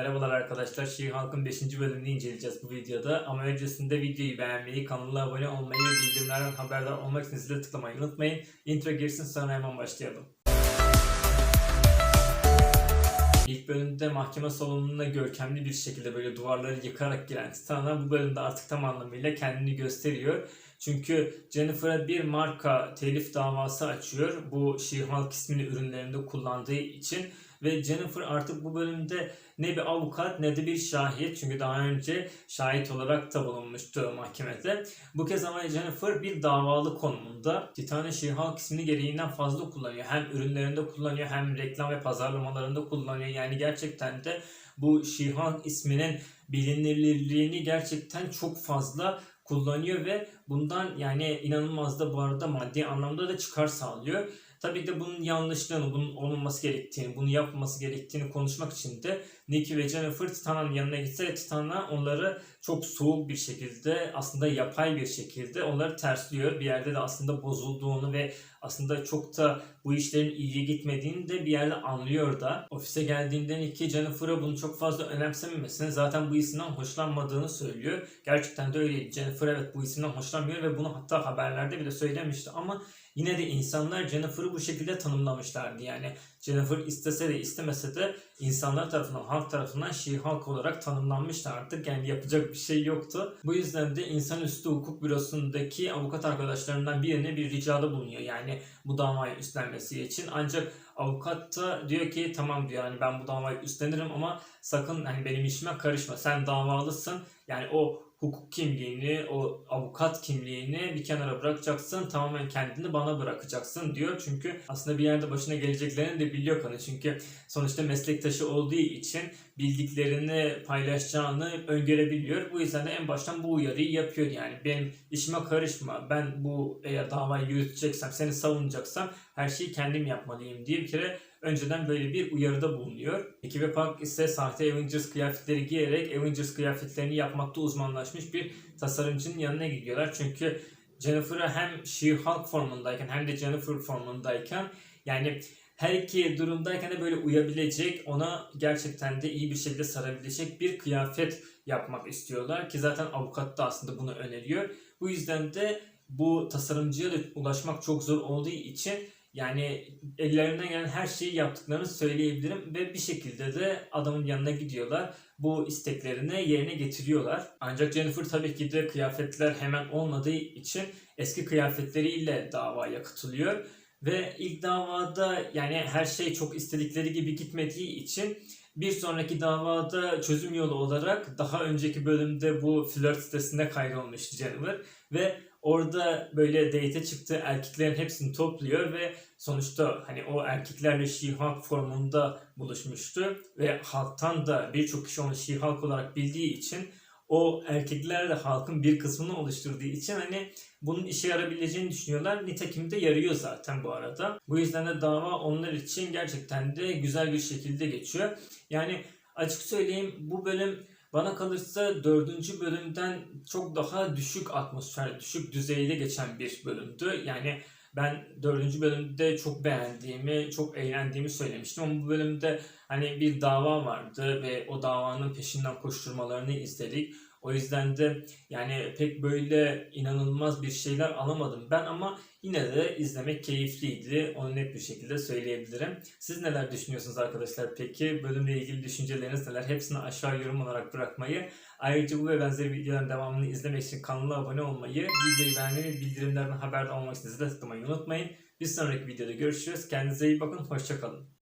Merhabalar arkadaşlar. Şiir Halk'ın 5. bölümünü inceleyeceğiz bu videoda. Ama öncesinde videoyu beğenmeyi, kanala abone olmayı bildirimlerden haberdar olmak için zile tıklamayı unutmayın. Intro girsin sonra hemen başlayalım. İlk bölümde mahkeme salonuna görkemli bir şekilde böyle duvarları yıkarak giren Titan'a bu bölümde artık tam anlamıyla kendini gösteriyor. Çünkü Jennifer'a bir marka telif davası açıyor. Bu She-Hulk ismini ürünlerinde kullandığı için. Ve Jennifer artık bu bölümde ne bir avukat ne de bir şahit. Çünkü daha önce şahit olarak da bulunmuştu mahkemede. Bu kez ama Jennifer bir davalı konumunda. Titan'ı She-Hulk ismini gereğinden fazla kullanıyor. Hem ürünlerinde kullanıyor hem reklam ve pazarlamalarında kullanıyor. Yani gerçekten de bu She-Hulk isminin bilinirliğini gerçekten çok fazla kullanıyor ve bundan yani inanılmaz da bu arada maddi anlamda da çıkar sağlıyor. Tabii de bunun yanlışlığını, bunun olmaması gerektiğini, bunu yapmaması gerektiğini konuşmak için de Nicky ve Jennifer Titan'ın yanına gitse Titan'a onları çok soğuk bir şekilde aslında yapay bir şekilde onları tersliyor. Bir yerde de aslında bozulduğunu ve aslında çok da bu işlerin iyiye gitmediğini de bir yerde anlıyor da. Ofise geldiğinde Nicky Jennifer'a bunu çok fazla önemsememesini zaten bu isimden hoşlanmadığını söylüyor. Gerçekten de öyleydi. Jennifer evet bu isimden hoşlanmıyor ve bunu hatta haberlerde bile söylemişti ama yine de insanlar Jennifer'ı bu şekilde tanımlamışlardı. Yani Jennifer istese de istemese de insanlar tarafından, halk tarafından She-Hulk olarak tanımlanmıştı artık. Yani yapacak bir şey yoktu. Bu yüzden de İnsanüstü Hukuk Bürosu'ndaki avukat arkadaşlarından birine bir ricada bulunuyor. Yani bu davayı üstlenmesi için. Ancak avukat da diyor ki tamam diyor yani ben bu davayı üstlenirim ama sakın hani benim işime karışma. Sen davalısın. Yani o hukuk kimliğini, o avukat kimliğini bir kenara bırakacaksın. Tamamen kendini bana bırakacaksın diyor. Çünkü aslında bir yerde başına geleceklerini de biliyor kanı. Çünkü sonuçta meslektaşı olduğu için bildiklerini paylaşacağını öngörebiliyor. Bu yüzden de en baştan bu uyarıyı yapıyor. Yani benim işime karışma. Ben bu eğer davayı yürüteceksem, seni savunacaksam her şeyi kendim yapmalıyım diye bir kere önceden böyle bir uyarıda bulunuyor. Ekibe Park ise sahte Avengers kıyafetleri giyerek Avengers kıyafetlerini yapmakta uzmanlaşmış bir tasarımcının yanına gidiyorlar. Çünkü Jennifer'a hem She-Hulk formundayken hem de Jennifer formundayken yani her iki durumdayken de böyle uyabilecek, ona gerçekten de iyi bir şekilde sarabilecek bir kıyafet yapmak istiyorlar ki zaten avukat da aslında bunu öneriyor. Bu yüzden de bu tasarımcıya da ulaşmak çok zor olduğu için yani ellerinden gelen her şeyi yaptıklarını söyleyebilirim ve bir şekilde de adamın yanına gidiyorlar. Bu isteklerini yerine getiriyorlar. Ancak Jennifer tabii ki de kıyafetler hemen olmadığı için eski kıyafetleriyle davaya katılıyor. Ve ilk davada yani her şey çok istedikleri gibi gitmediği için bir sonraki davada çözüm yolu olarak daha önceki bölümde bu flört sitesinde kaydolmuş Jennifer ve orada böyle date'e çıktığı erkeklerin hepsini topluyor ve sonuçta hani o erkeklerle She-Hulk formunda buluşmuştu ve halktan da birçok kişi onu She-Hulk olarak bildiği için o erkekler de halkın bir kısmını oluşturduğu için hani bunun işe yarabileceğini düşünüyorlar. Nitekim de yarıyor zaten bu arada. Bu yüzden de dava onlar için gerçekten de güzel bir şekilde geçiyor. Yani açık söyleyeyim bu bölüm bana kalırsa dördüncü bölümden çok daha düşük atmosfer, düşük düzeyde geçen bir bölümdü. Yani ben dördüncü bölümde çok beğendiğimi, çok eğlendiğimi söylemiştim ama bu bölümde hani bir dava vardı ve o davanın peşinden koşturmalarını izledik. O yüzden de yani pek böyle inanılmaz bir şeyler alamadım ben ama yine de izlemek keyifliydi. Onu net bir şekilde söyleyebilirim. Siz neler düşünüyorsunuz arkadaşlar peki? Bölümle ilgili düşünceleriniz neler? Hepsini aşağı yorum olarak bırakmayı. Ayrıca bu ve benzeri videoların devamını izlemek için kanala abone olmayı, videoyu beğenmeyi bildirimlerden haberdar olmak için zile tıklamayı unutmayın. Bir sonraki videoda görüşürüz. Kendinize iyi bakın. Hoşçakalın.